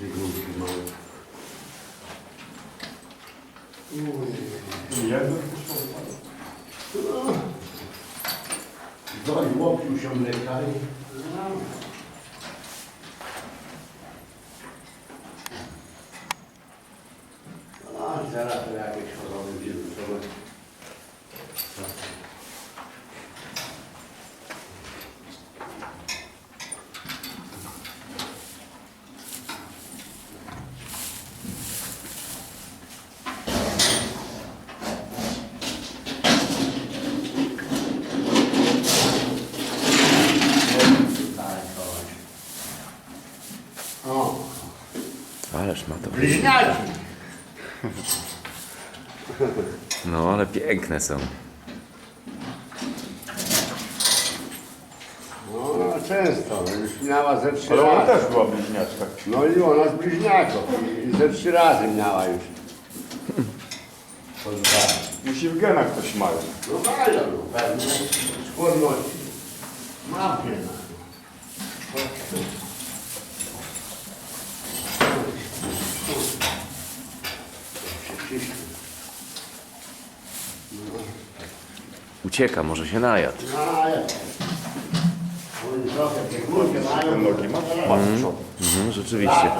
Biegunki małe. Jedno? Doj, łopił się mleka i... A teraz to jakieś choroby wirusowe. Tutaj coś. O, Ależ ma to. Bliźniaki. No, ale piękne są. No, często, już miała ze trzy Ale ona razy. też była bliźniaczka. No i ona z bliźniaków i ze trzy razy miała już. Pozwala. Musi w genach coś mają. No mają, no pewnie. Skłonności. Mam piena. Ucieka, może się najadł. No. Nogi ma? Patrzą. Mhm, rzeczywiście.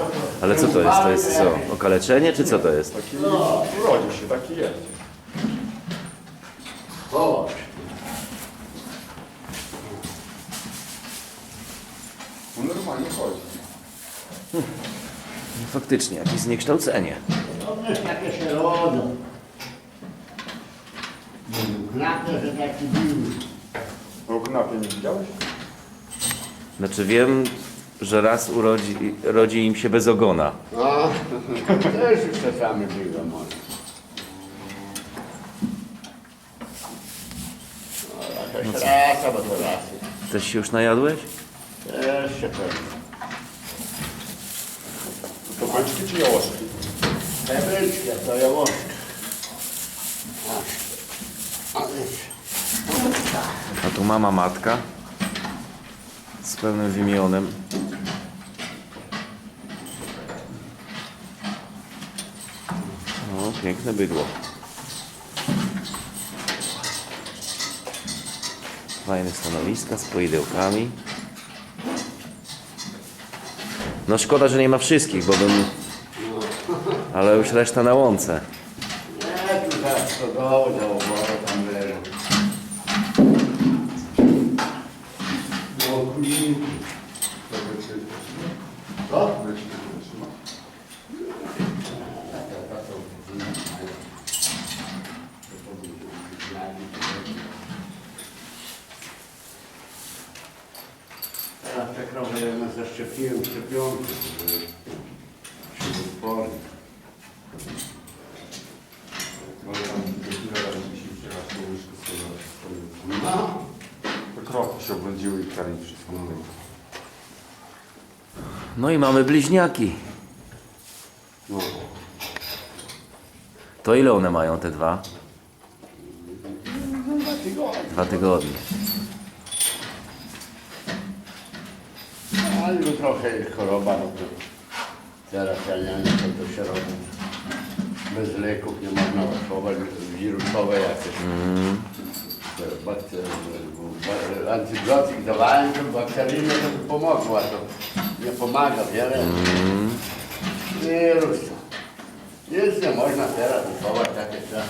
Ale co to jest? To jest co? Okaleczenie, czy co to jest? Taki urodził się, taki jest. On normalnie chodzi. Faktycznie, jakieś zniekształcenie. Takie się rodzą. Knapę, że taki był. No knapie nie widziałeś? Znaczy wiem, że raz urodzi, rodzi im się bez ogona. No, też już czasami było może. No, jakaś rasa, bo to rasy. Też się już najadłeś? Też się pewnie. To beczki czy jałoszki? Hebelczki, to jałoszki. A tu mama matka z pełnym wymionem. O, piękne bydło. Fajne stanowiska z poidełkami. No szkoda, że nie ma wszystkich, bo bym... Ale już reszta na łące. nie, tu zaraz to Kulinki. Co? Teraz te krowy zaszczepiłem szczepionkę, żeby się wytworzyć. Może tam dopiero raz dzisiaj przyjechać po łyżkę sobie. No, Te i. No i mamy bliźniaki. no. To ile one mają te dwa? Dwa tygodnie. Dwa tygodnie. Ale to trochę choroba, no to teraz ja nie wiem, co to się robi. Bez leków nie można chować, wirusowe jakieś. Bo Antybiotyk dawałem, to bakteryjne to pomogło, a to nie pomaga wiele. Wirus to. Nic nie można teraz wychować takie trzeba.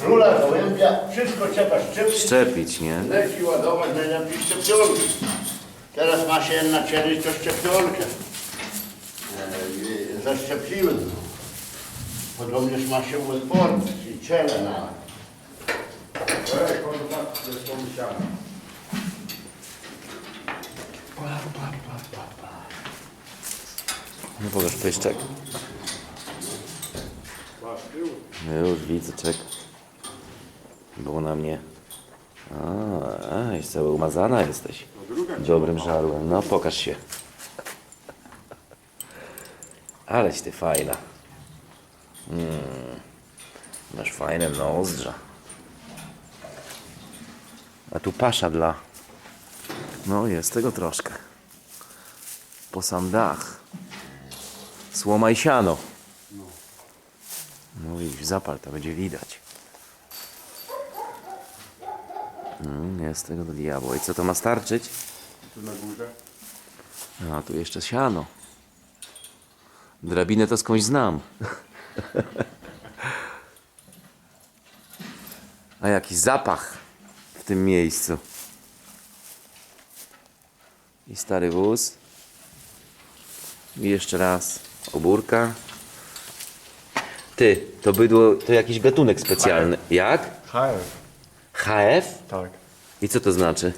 Króla gołębia, wszystko trzeba szczepić. Szczepić, nie? Leci ładować najlepiej szczepionki. Teraz ma się jedna cielić to szczepionkę. E, Zaszczepiłem. Podobnież ma się odporność i ciele nawet. Ej, kontakt ze słomiesiami. Pa, pa, pa, pa, pa. No pokaż pyszczek. Masz? No Już widzę, czek. Było na mnie. A, jest cała umazana jesteś. Dobrym żarłem. No pokaż się. Aleś ty fajna. Mm. Masz fajne nozdrza. A tu pasza dla. No jest tego troszkę. Po sam dach. Słoma i siano. No i zapal, to będzie widać. Mm, jest tego do diabła. I co to ma starczyć? Tu na górze. A tu jeszcze siano. Drabinę to skądś znam. A jaki zapach tym miejscu. I stary wóz. I jeszcze raz obórka. Ty, to bydło to jakiś gatunek specjalny. Jak? HF. HF? Tak. I co to znaczy?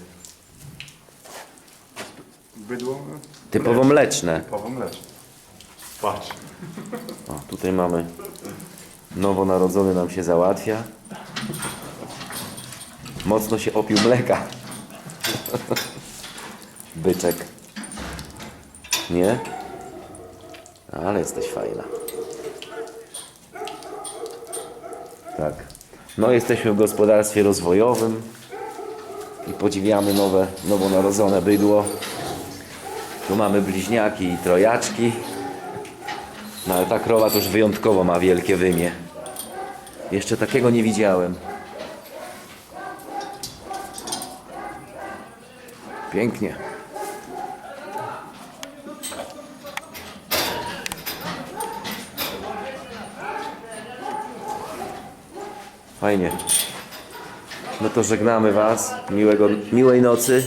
Bydło? Typowo mleczne. Typowo mleczne. Patrz. O, tutaj mamy nowonarodzony nam się załatwia. Mocno się opił mleka. Byczek. Nie? Ale jesteś fajna. Tak. No jesteśmy w gospodarstwie rozwojowym i podziwiamy nowe, nowonarodzone bydło. Tu mamy bliźniaki i trojaczki. No ale ta krowa to już wyjątkowo ma wielkie wymie. Jeszcze takiego nie widziałem. Pięknie. Fajnie. No to żegnamy Was. Miłego, miłej nocy.